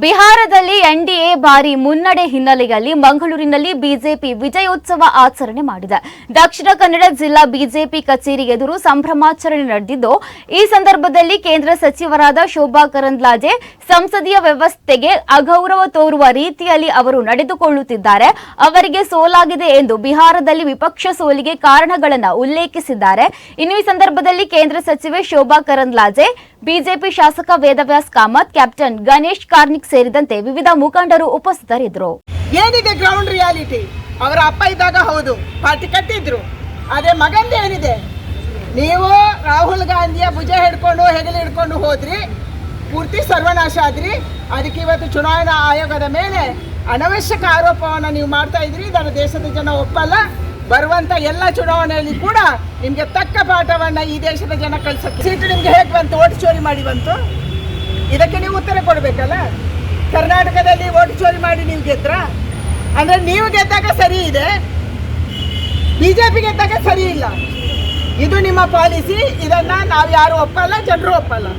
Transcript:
ಬಿಹಾರದಲ್ಲಿ ಎನ್ಡಿಎ ಭಾರಿ ಮುನ್ನಡೆ ಹಿನ್ನೆಲೆಯಲ್ಲಿ ಮಂಗಳೂರಿನಲ್ಲಿ ಬಿಜೆಪಿ ವಿಜಯೋತ್ಸವ ಆಚರಣೆ ಮಾಡಿದೆ. ದಕ್ಷಿಣ ಕನ್ನಡ ಜಿಲ್ಲಾ ಬಿಜೆಪಿ ಕಚೇರಿ ಎದುರು ಸಂಭ್ರಮಾಚರಣೆ ನಡೆದಿದ್ದು, ಈ ಸಂದರ್ಭದಲ್ಲಿ ಕೇಂದ್ರ ಸಚಿವರಾದ ಶೋಭಾ ಕರಂದ್ಲಾಜೆ ಸಂಸದೀಯ ವ್ಯವಸ್ಥೆಗೆ ಅಗೌರವ ತೋರುವ ರೀತಿಯಲ್ಲಿ ಅವರು ನಡೆದುಕೊಳ್ಳುತ್ತಿದ್ದಾರೆ. ಅವರಿಗೆ ಸೋಲಾಗಿದೆ ಎಂದು ಬಿಹಾರದಲ್ಲಿ ವಿಪಕ್ಷ ಸೋಲಿಗೆ ಕಾರಣಗಳನ್ನು ಉಲ್ಲೇಖಿಸಿದ್ದಾರೆ. ಇನ್ನು ಈ ಸಂದರ್ಭದಲ್ಲಿ ಕೇಂದ್ರ ಸಚಿವೆ ಶೋಭಾ ಕರಂದ್ಲಾಜೆ ಬಿಜೆಪಿ ಶಾಸಕ ವೇದವ್ಯಾಸ್ ಕಾಮತ್, ಕ್ಯಾಪ್ಟನ್ ಗಣೇಶ್ ಕಾರ್ನಿಕ್ ಸೇರಿದಂತೆ ವಿವಿಧ ಮುಖಂಡರು ಉಪಸ್ಥಿತರಿದ್ದರು. ಏನಿದೆ ಗ್ರೌಂಡ್ ರಿಯಾಲಿಟಿ ಅವರ ಅಪ್ಪ ಇದ್ದಾಗ ಹೌದು, ಪಾರ್ಟಿ ಕಟ್ಟಿದ್ರು. ಅದೇ ಮಗಂದು ಏನಿದೆ? ನೀವು ರಾಹುಲ್ ಗಾಂಧಿಯ ಭುಜ ಹಿಡ್ಕೊಂಡು, ಹೆಗಲು ಹಿಡ್ಕೊಂಡು ಹೋದ್ರಿ, ಪೂರ್ತಿ ಸರ್ವನಾಶ ಆದ್ರಿ. ಅದಕ್ಕೆ ಇವತ್ತು ಚುನಾವಣಾ ಆಯೋಗದ ಮೇಲೆ ಅನವಶ್ಯಕ ಆರೋಪವನ್ನು ನೀವು ಮಾಡ್ತಾ ಇದ್ರಿ. ಇದನ್ನು ದೇಶದ ಜನ ಒಪ್ಪಲ್ಲ. ಬರುವಂತ ಎಲ್ಲ ಚುನಾವಣೆಯಲ್ಲಿ ಕೂಡ ನಿಮ್ಗೆ ತಕ್ಕ ಪಾಠವನ್ನ ಈ ದೇಶದ ಜನ ಕಳ್ಸಕ್ಕೆ ಸೀಟು ನಿಮ್ಗೆ ಹೇಗೆ ಬಂತು? ಓಟ್ ಚೋರಿ ಮಾಡಿ ಬಂತು? ಇದಕ್ಕೆ ನೀವು ಉತ್ತರ ಕೊಡಬೇಕಲ್ಲ? ಕರ್ನಾಟಕದಲ್ಲಿ ಓಟ್ ಚೋರಿ ಮಾಡಿ ನೀವು ಗೆದ್ರ? ಅಂದ್ರೆ ನೀವು ಗೆದ್ದಾಗ ಸರಿ ಇದೆ. ಬಿಜೆಪಿ ಗೆದ್ದಾಗ ಸರಿ ಇಲ್ಲ. ಇದು ನಿಮ್ಮ ಪಾಲಿಸಿ, ಇದನ್ನ ನಾವು ಯಾರು ಒಪ್ಪಲ್ಲ, ಜನರು ಒಪ್ಪಲ್ಲ.